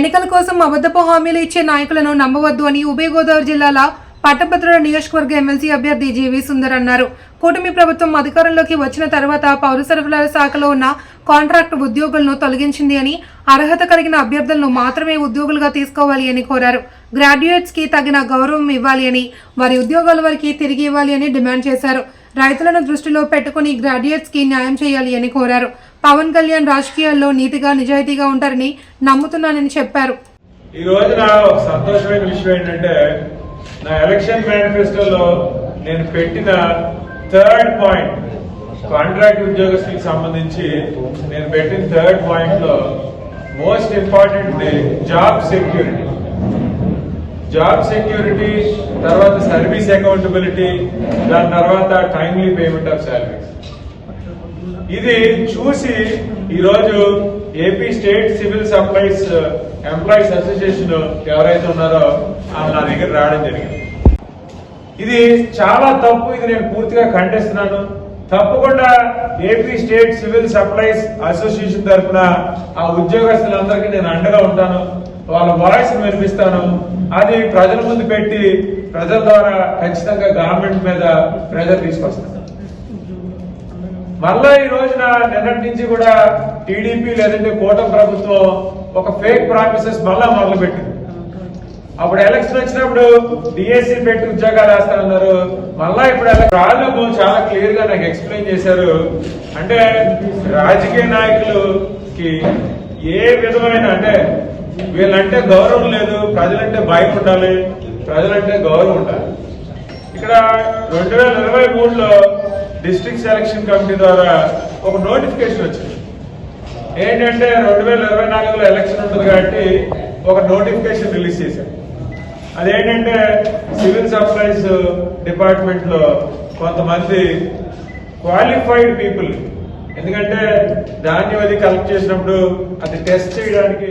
ఎన్నికల కోసం అబద్ధపు హామీలు ఇచ్చే నాయకులను నమ్మవద్దు అని ఉభయ గోదావరి జిల్లాల పట్టభద్రుల నియోజకవర్గ ఎమ్మెల్సీ అభ్యర్థి జీవి సుందర్ అన్నారు. కూటమి ప్రభుత్వం అధికారంలోకి వచ్చిన తర్వాత పౌర సరఫరాల శాఖలో ఉన్న కాంట్రాక్ట్ ఉద్యోగులను తొలగించింది అని అర్హత కలిగిన అభ్యర్థులను మాత్రమే ఉద్యోగులుగా తీసుకోవాలి అని కోరారు. గ్రాడ్యుయేట్స్కి తగిన గౌరవం ఇవ్వాలి అని వారి ఉద్యోగాల వారికి తిరిగి ఇవ్వాలి అని డిమాండ్ చేశారు. రైతులను దృష్టిలో పెట్టుకుని గ్రాడ్యుయేట్స్కి న్యాయం చేయాలి అని కోరారు. పవన్ కళ్యాణ్ రాజకీయాల్లో నీతిగా నిజాయితీగా ఉంటారని నమ్ముతున్నానని చెప్పారు. ఈ రోజు సంతోషమైన విషయం ఏంటంటే నా ఎలక్షన్ మేనిఫెస్టోలో నేను పెట్టిన థర్డ్ పాయింట్ కాంట్రాక్ట్ ఉద్యోగస్తులకు సంబంధించి నేను పెట్టిన థర్డ్ పాయింట్లో most important job security. Job security తర్వాత సర్వీస్ అకౌంటబిలిటీ దాని తర్వాత టైమ్లీ పేమెంట్ ఆఫ్ సాలరీస్. ఇది చూసి ఈరోజు AP state civil supplies employees association ఎవరైతే ఉన్నారో వాళ్ళు నా దగ్గర రావడం జరిగింది. ఇది చాలా తప్పు. ఇది నేను పూర్తిగా ఖండిస్తున్నాను. తప్పకుండా AP state civil supplies association తరఫున ఆ ఉద్యోగస్తులందరికీ నేను అండగా ఉంటాను. వాళ్ళ వాయిస్ వినిపిస్తాను అది ప్రజల ముందు పెట్టి ప్రజల ద్వారా ఖచ్చితంగా గవర్నమెంట్ మీద ప్రెజర్ తీసుకొస్తాను. మళ్ళా ఈ రోజున నిన్నటి నుంచి కూడా టీడీపీ లేదంటే కూటమి ప్రభుత్వం ఒక ఫేక్ ప్రామిసెస్ మళ్ళా మొదలు పెట్టింది అప్పుడు ఎలక్షన్ వచ్చినప్పుడు డిఎస్సి పెట్టి ఉద్యోగాలు వేస్తానన్నారు. మళ్ళా ఇప్పుడు ఎలక్షన్ చాలా క్లియర్గా నాకు ఎక్స్ప్లెయిన్ చేశారు. అంటే రాజకీయ నాయకులకి ఏ విధమైన అంటే వీళ్ళంటే గౌరవం లేదు ప్రజలంటే భయం ఉండాలి ప్రజలంటే గౌరవం ఉండాలి. ఇక్కడ రెండు వేల ఇరవై మూడులో డిస్ట్రిక్ట్ సెలక్షన్ కమిటీ ద్వారా ఒక నోటిఫికేషన్ వచ్చింది. ఏంటంటే రెండు వేల ఇరవై నాలుగులో ఎలక్షన్ ఉంటుంది కాబట్టి ఒక నోటిఫికేషన్ రిలీజ్ చేశారు. అదేంటంటే సివిల్ సప్లైస్ డిపార్ట్మెంట్లో కొంతమంది క్వాలిఫైడ్ పీపుల్. ఎందుకంటే ధాన్యం అది కలెక్ట్ చేసినప్పుడు అది టెస్ట్ చేయడానికి